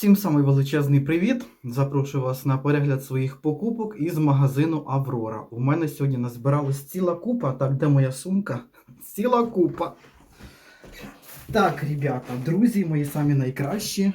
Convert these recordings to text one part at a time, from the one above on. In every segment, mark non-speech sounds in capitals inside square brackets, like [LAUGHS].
Всім самий величезний привіт! Запрошую вас на перегляд своїх покупок із магазину Аврора. У мене сьогодні назбиралась ціла купа. Так, де моя сумка? [LAUGHS] Ціла купа. Так, ребята, друзі мої самі найкращі.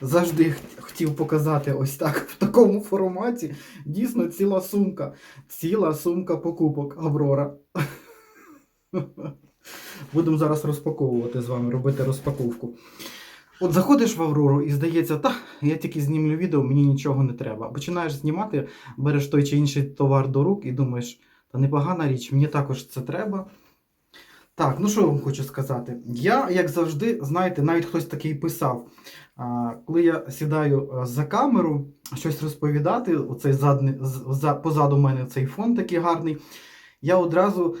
Завжди хотів показати ось так в такому форматі. Дійсно, ціла сумка. Ціла сумка покупок Аврора. [LAUGHS] Будемо зараз розпаковувати з вами, робити розпаковку. От заходиш в Аврору і здається, та я тільки знімлю відео, мені нічого не треба. Починаєш знімати, береш той чи інший товар до рук і думаєш, та непогана річ, мені також це треба. Так, ну що я вам хочу сказати? Я, як завжди, знаєте, навіть хтось такий писав, коли я сідаю за камеру щось розповідати, оцей задний, за, позаду мене цей фон такий гарний. Я одразу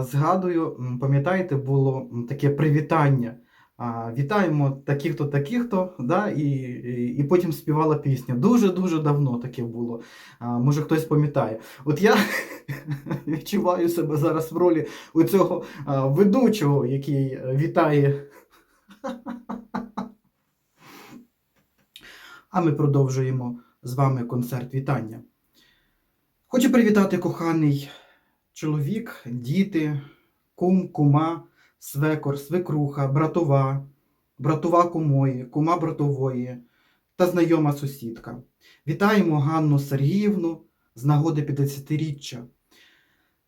згадую, пам'ятаєте, було таке привітання. Вітаємо таких-то, таких-то, да, і, і, і потім співала пісня. Дуже-дуже давно таке було. А, може хтось пам'ятає. От я [LAUGHS] відчуваю себе зараз в ролі у цього а, ведучого, який вітає. [LAUGHS] А ми продовжуємо з вами концерт вітання. Хочу привітати коханий чоловік, діти, кум, кума, свекор, свекруха, братова, братова кумої, кума братової та знайома сусідка. Вітаємо Ганну Сергіївну з нагоди 50-річчя.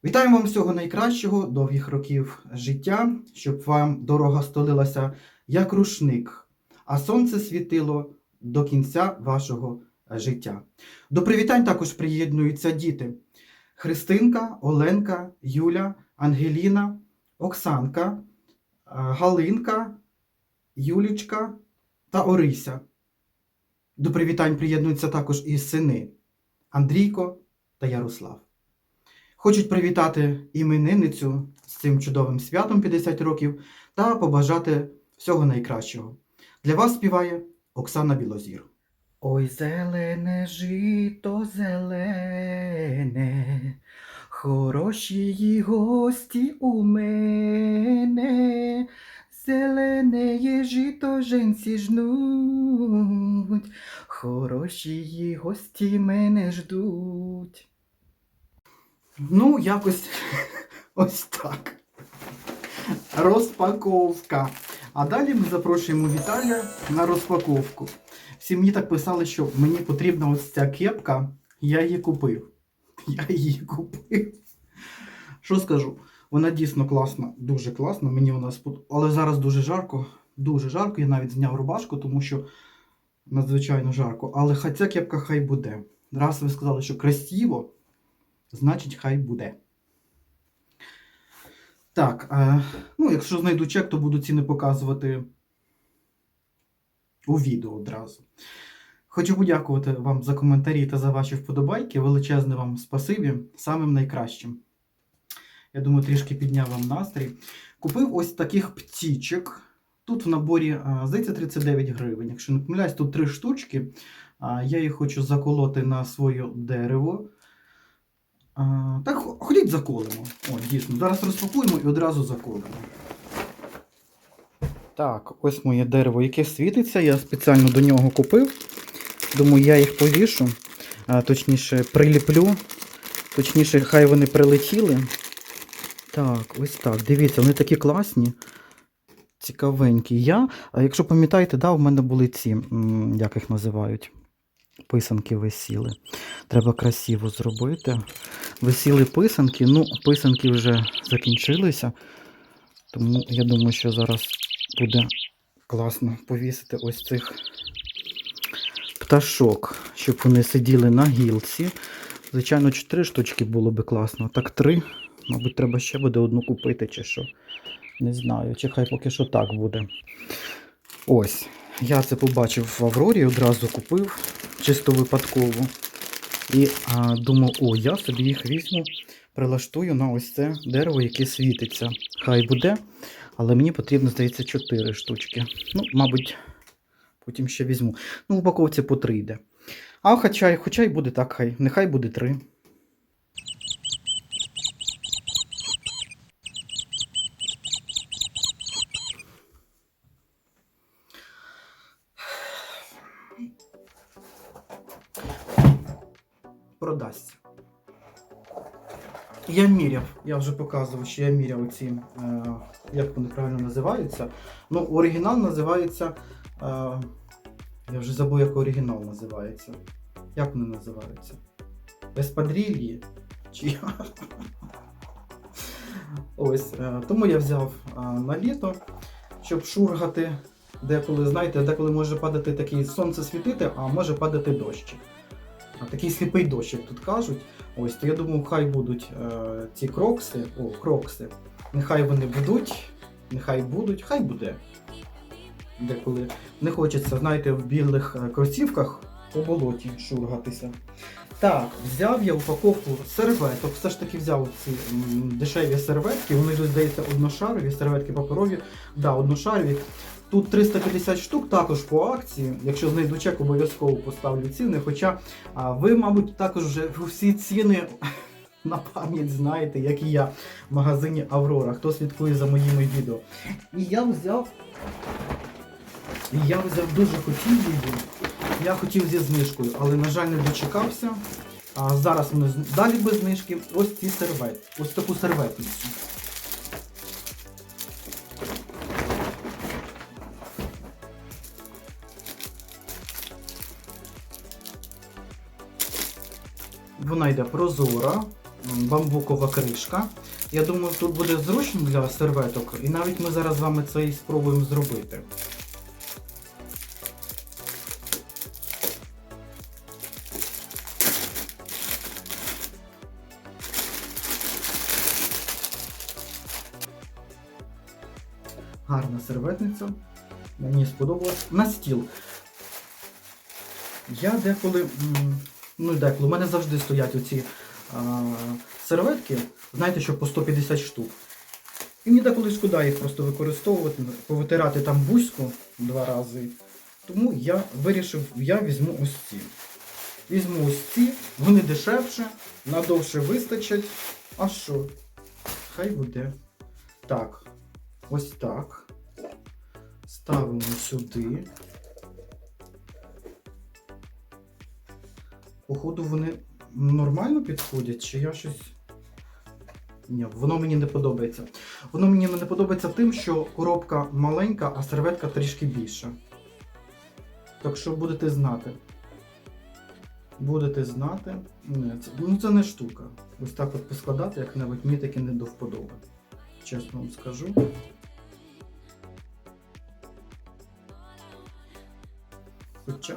Вітаємо вам всього найкращого, довгих років життя, щоб вам дорога столилася як рушник, а сонце світило до кінця вашого життя. До привітань також приєднуються діти: Христинка, Оленка, Юля, Ангеліна, Оксанка, е, Галинка, Юлічка та Орися. До привітань приєднуються також і сини Андрійко та Ярослав. Хочуть привітати іменинницю з цим чудовим святом 50 років та побажати всього найкращого. Для вас співає Оксана Білозір. Ой, зелене жито зелене, хороші її гості у мене, зелене жито женці жнуть, хороші її гості мене ждуть. Ну, якось [LAUGHS] ось так. Розпаковка. А далі ми запрошуємо Віталія на розпаковку. Всі мені так писали, що мені потрібна ось ця кепка. Я її купив. [LAUGHS] Я її купив. Що скажу? Вона дійсно класна, дуже класна. Мені вона спод... Але зараз дуже жарко. Дуже жарко. Я навіть зняв рубашку, тому що надзвичайно жарко. Але хай ця кепка хай буде. Раз ви сказали, що красиво, значить хай буде. Так, е, ну, якщо знайду чек, то буду ціни показувати у відео одразу. Хочу подякувати вам за коментарі та за ваші вподобайки. Величезне вам спасибі, самим найкращим. Я думаю, трішки підняв вам настрій. Купив ось таких птічок. Тут в наборі, здається, 39 гривень. Якщо не помиляюсь, тут три штучки. Я їх хочу заколоти на своє дерево. Так, хо- ходіть заколимо. О, дійсно. Зараз розпакуємо і одразу заколимо. Так, ось моє дерево, яке світиться. Я спеціально до нього купив. Думаю, я їх повішу. А, точніше, приліплю. Точніше, хай вони прилетіли. Так, ось так. Дивіться, вони такі класні. Цікавенькі. Я, якщо пам'ятаєте, да, в мене були ці, як їх називають, писанки висіли. Треба красиво зробити. Висіли писанки. Ну, писанки вже закінчилися. Тому я думаю, що зараз буде класно повісити ось цих пташок, щоб вони сиділи на гілці. Звичайно, чотири штучки було би класно. Так три. Мабуть, треба ще буде одну купити чи що. Не знаю, чи хай поки що так буде. Ось. Я це побачив в Аврорі, одразу купив, чисто випадково. І а, думав, о, я собі їх візьму, прилаштую на ось це дерево, яке світиться. Хай буде. Але мені потрібно, здається, 4 штучки. Ну, мабуть, потім ще візьму. Ну, в упаковці по 3 йде. А хоча, хоча й буде так, хай. Нехай буде 3. продасться. Я міряв, я вже показував, що я міряв ці, е, як вони правильно називаються. Ну, оригінал називається. Е, я вже забув, як оригінал називається. Як вони називаються? Еспадрильї? Чи? Ось, е, тому я взяв е, на літо, щоб шургати деколи, знаєте, деколи може падати такий сонце світити, а може падати дощ. А Такий сліпий дощ, як тут кажуть. Ось, то я думаю, хай будуть е, ці крокси, о, крокси. Нехай вони будуть, нехай будуть, хай буде. Деколи не хочеться, знаєте, в білих е, кросівках по болоті шургатися. Так, взяв я упаковку серветок, все ж таки взяв ці дешеві серветки, вони здається, одношарові, серветки паперові, да, одношарові. Тут 350 штук також по акції. Якщо знайду чек, обов'язково поставлю ціни. Хоча ви, мабуть, також вже всі ціни [LAUGHS] на пам'ять знаєте, як і я в магазині Аврора, хто слідкує за моїми відео. І я взяв. І я взяв дуже хотів її. Я хотів зі знижкою, але, на жаль, не дочекався. А зараз вони далі без знижки. Ось ці серветки. Ось таку серветницю. Вона йде прозора, бамбукова кришка. Я думаю, тут буде зручно для серветок, і навіть ми зараз з вами це і спробуємо зробити. Гарна серветниця. Мені сподобалось. На стіл. Я деколи. Ну, деколи. У мене завжди стоять оці а, серветки, знаєте, що по 150 штук. І мені деколи шкода їх просто використовувати, повитирати там бузьку два рази. Тому я вирішив, я візьму ось ці. Візьму ось ці, вони дешевше, надовше вистачать. А що? Хай буде. Так, ось так. Ставимо сюди. Походу, вони нормально підходять, чи я щось. Ні, воно мені не подобається. Воно мені не подобається тим, що коробка маленька, а серветка трішки більша. Так що будете знати. Будете знати. Ні, це, ну це не штука. Ось так от поскладати, як-небудь мені таки не до вподоби. Чесно вам скажу. Хоча.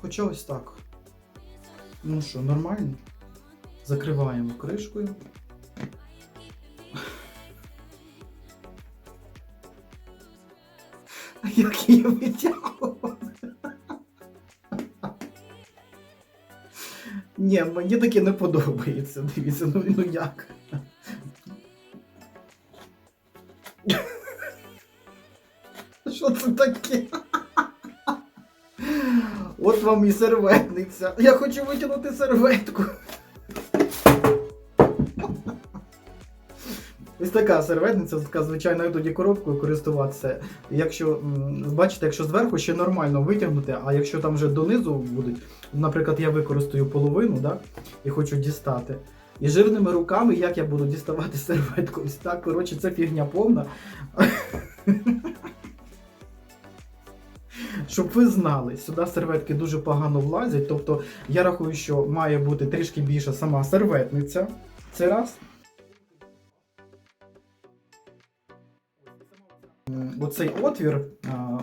Хоча ось так. Ну що, нормально? Закриваємо кришкою. [LAUGHS] Як її витягувати? [LAUGHS] Ні, мені таке не подобається. Дивіться, ну, ну як? От вам і серветниця. Я хочу витягнути серветку. Ось така серветниця, така звичайною тоді коробкою користуватися. Якщо бачите, якщо зверху ще нормально витягнути, а якщо там вже донизу будуть, наприклад, я використаю половину, да, і хочу дістати. І жирними руками, як я буду діставати [LAUGHS] серветку? Ось так, коротше, це фігня повна. Щоб ви знали, сюди серветки дуже погано влазять. Тобто я рахую, що має бути трішки більша сама серветниця. Це раз. Оцей отвір,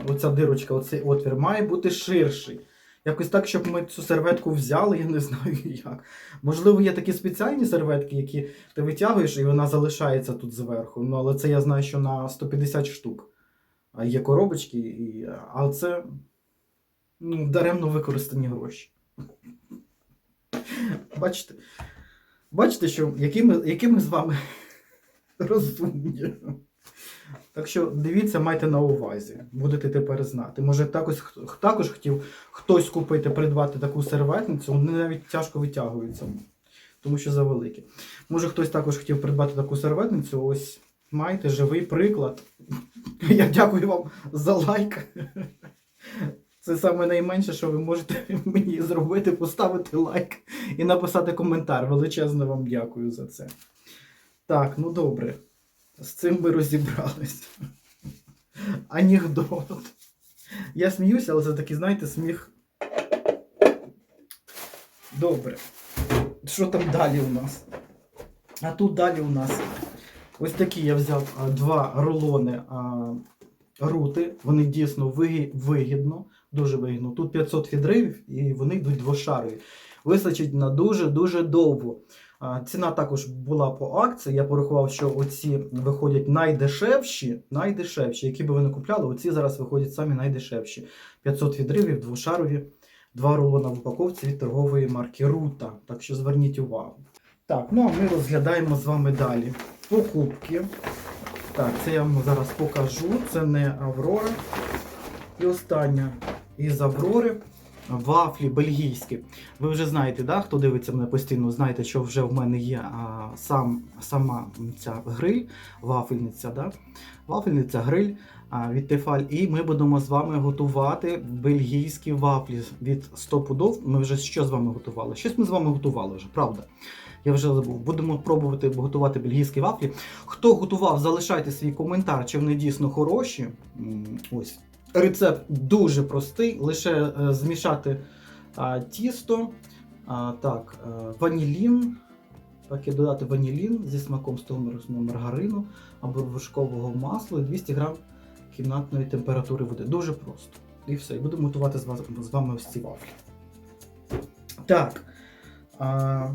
оця дирочка, оцей отвір має бути ширший. Якось так, щоб ми цю серветку взяли, я не [LAUGHS] знаю як. Можливо, є такі спеціальні серветки, які ти витягуєш і вона залишається тут зверху. Ну, але це я знаю, що на 150 штук. Є коробочки, і... а це ну, даремно використані гроші. Бачите, бачите, що які ми, які ми з вами розумні. Так що дивіться, майте на увазі, будете тепер знати. Може, також, також хотів хтось купити, придбати таку серветницю, вони навіть тяжко витягуються, тому що завеликі. Може, хтось також хотів придбати таку серветницю, ось маєте живий приклад. Я дякую вам за лайк. Це саме найменше, що ви можете мені зробити, поставити лайк і написати коментар. Величезно вам дякую за це. Так, ну добре. З цим ми розібрались. Анекдот. Я сміюся, але це такий, знаєте, сміх. Добре. Що там далі у нас? А тут далі у нас ось такі я взяв два рулони рути. Вони дійсно вигі- вигідно, дуже вигідно. Тут 500 відривів і вони йдуть двошарові. Вистачить на дуже-дуже довго. Ціна також була по акції. Я порахував, що оці виходять найдешевші, найдешевші, які би ви не купляли, оці зараз виходять самі найдешевші. 500 відривів, двошарові, два рулона в упаковці від торгової марки Рута. Так що зверніть увагу. Так, ну а ми розглядаємо з вами далі покупки. Так, це я вам зараз покажу. Це не Аврора. І остання із Аврори. Вафлі бельгійські. Ви вже знаєте, да? хто дивиться мене постійно, знаєте, що вже в мене є а, сам, сама ця гриль, вафельниця. Да? Вафельниця, гриль а, від Тефаль. І ми будемо з вами готувати бельгійські вафлі від 100 пудов. Ми вже що з вами готували? Щось ми з вами готували вже, правда? Я вже забув. Будемо пробувати готувати бельгійські вафлі. Хто готував, залишайте свій коментар, чи вони дійсно хороші. Ось. Рецепт дуже простий, лише е, змішати тісто, так, е, ванілін, так і додати ванілін зі смаком стовмерного маргарину або вершкового масла і 200 грам кімнатної температури води. Дуже просто. І все. І будемо готувати з вами ось ці вафлі. Так. А,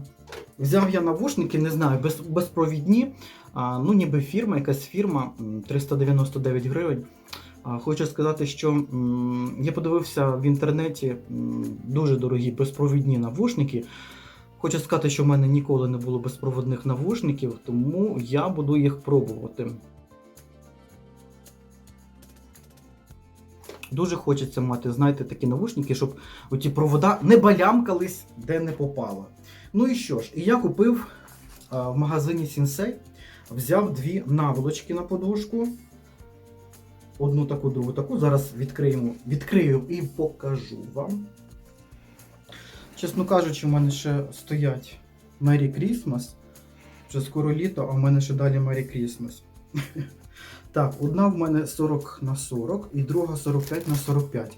взяв я навушники, не знаю, без, безпровідні. А, ну, ніби фірма, якась фірма, 399 гривень. А, Хочу сказати, що м, я подивився в інтернеті м, дуже дорогі безпровідні навушники. Хочу сказати, що в мене ніколи не було безпроводних навушників, тому я буду їх пробувати. Дуже хочеться мати, знаєте, такі навушники, щоб оті провода не балямкались, де не попало. Ну і що ж, і я купив а, в магазині Sensei, взяв дві наволочки на подушку. Одну таку, другу таку. Зараз відкриємо, відкрию і покажу вам. Чесно кажучи, в мене ще стоять Merry Christmas. Вже скоро літо, а в мене ще далі Merry Christmas. [LAUGHS] Так, одна в мене 40 на 40 і друга 45 на 45.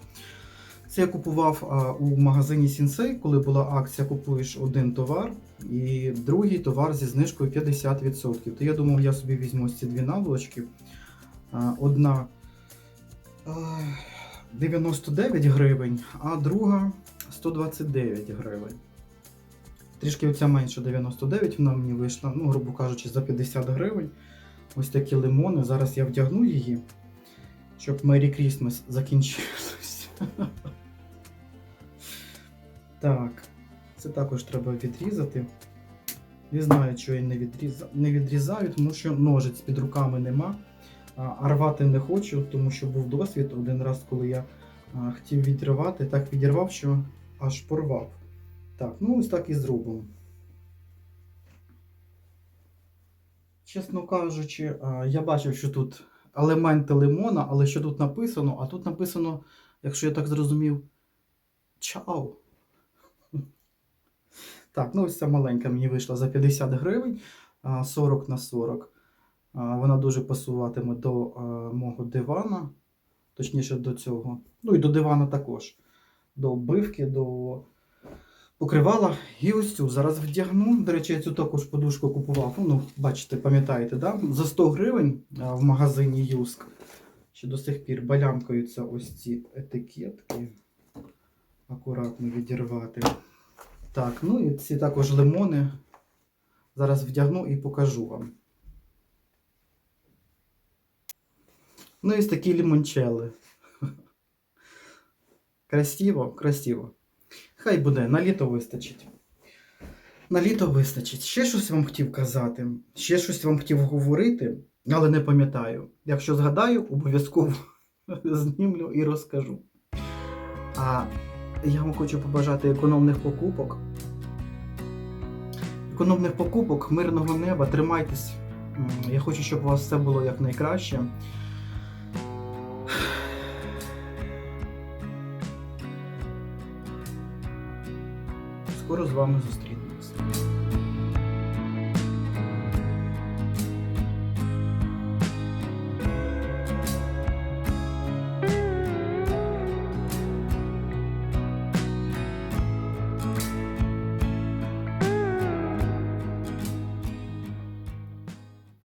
Це я купував а, у магазині Sensei, коли була акція, купуєш один товар і другий товар зі знижкою 50%. То я думав, я собі візьму ці дві наволочки. А, Одна е, 99 гривень, а друга 129 гривень. Трішки оця менше 99, вона мені вийшла, ну, грубо кажучи, за 50 гривень. Ось такі лимони. Зараз я вдягну її, щоб Merry Christmas закінчилось. [LAUGHS] Так, це також треба відрізати. Не знаю, чого я не, відріза... не відрізаю, тому що ножиць під руками нема. А рвати не хочу, тому що був досвід один раз, коли я а, хотів відривати, так відірвав, що аж порвав. Так, ну ось так і зробимо. Чесно кажучи, а, я бачив, що тут елементи лимона, але що тут написано, а тут написано, якщо я так зрозумів, чао. Так, ну ось ця маленька мені вийшла за 50 гривень, 40 на 40. Вона дуже пасуватиме до мого дивана, точніше до цього. Ну і до дивана також. До оббивки, до покривала. І ось цю зараз вдягну. До речі, я цю також подушку купував. Ну, бачите, пам'ятаєте, да? за 100 гривень в магазині Юск. Ще до сих пір балямкаються ось ці етикетки. Акуратно відірвати. Так, ну і ці також лимони. Зараз вдягну і покажу вам. Ну і ось такі лімончели. [LAUGHS] Красиво, красиво. Хай буде, на літо вистачить. На літо вистачить. Ще щось вам хотів казати, ще щось вам хотів говорити, але не пам'ятаю. Якщо згадаю, обов'язково [LAUGHS] знімлю і розкажу. А я вам хочу побажати економних покупок. Економних покупок, мирного неба, тримайтесь. Я хочу, щоб у вас все було якнайкраще. Скоро з вами зустрінемось.